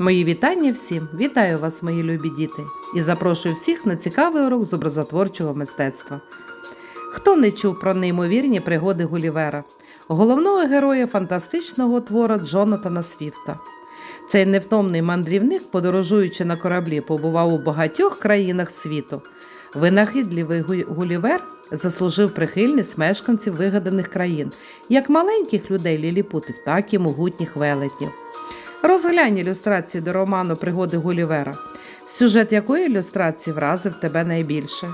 Мої вітання всім! Вітаю вас, мої любі діти, і запрошую всіх на цікавий урок з образотворчого мистецтва. Хто не чув про неймовірні пригоди Гулівера, головного героя фантастичного твора Джонатана Свіфта. Цей невтомний мандрівник, подорожуючи на кораблі, побував у багатьох країнах світу. Винахідливий Гулівер заслужив прихильність мешканців вигаданих країн, як маленьких людей ліліпутів, так і могутніх велетнів. Розглянь ілюстрації до роману Пригоди Гулівера. Сюжет якої ілюстрації вразив тебе найбільше?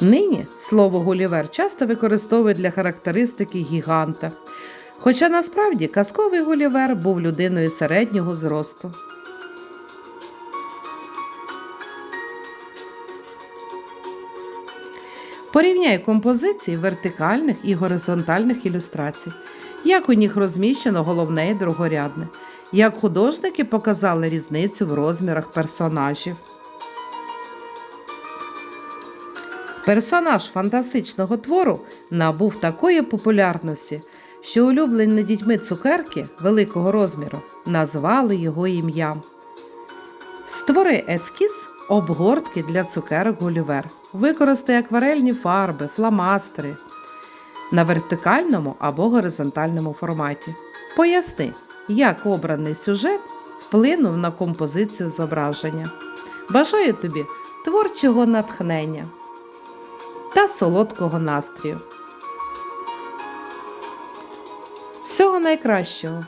Нині слово Гулівер часто використовують для характеристики гіганта. Хоча насправді казковий Гулівер був людиною середнього зросту. Порівняй композиції вертикальних і горизонтальних ілюстрацій, як у них розміщено головне і другорядне, як художники показали різницю в розмірах персонажів. Персонаж фантастичного твору набув такої популярності, що улюблені дітьми цукерки великого розміру назвали його ім'ям. Створи ескіз обгортки для цукерок Гулівер. Використай акварельні фарби, фломастери на вертикальному або горизонтальному форматі. Поясни, як обраний сюжет вплинув на композицію зображення. Бажаю тобі творчого натхнення та солодкого настрію. Всього найкращого!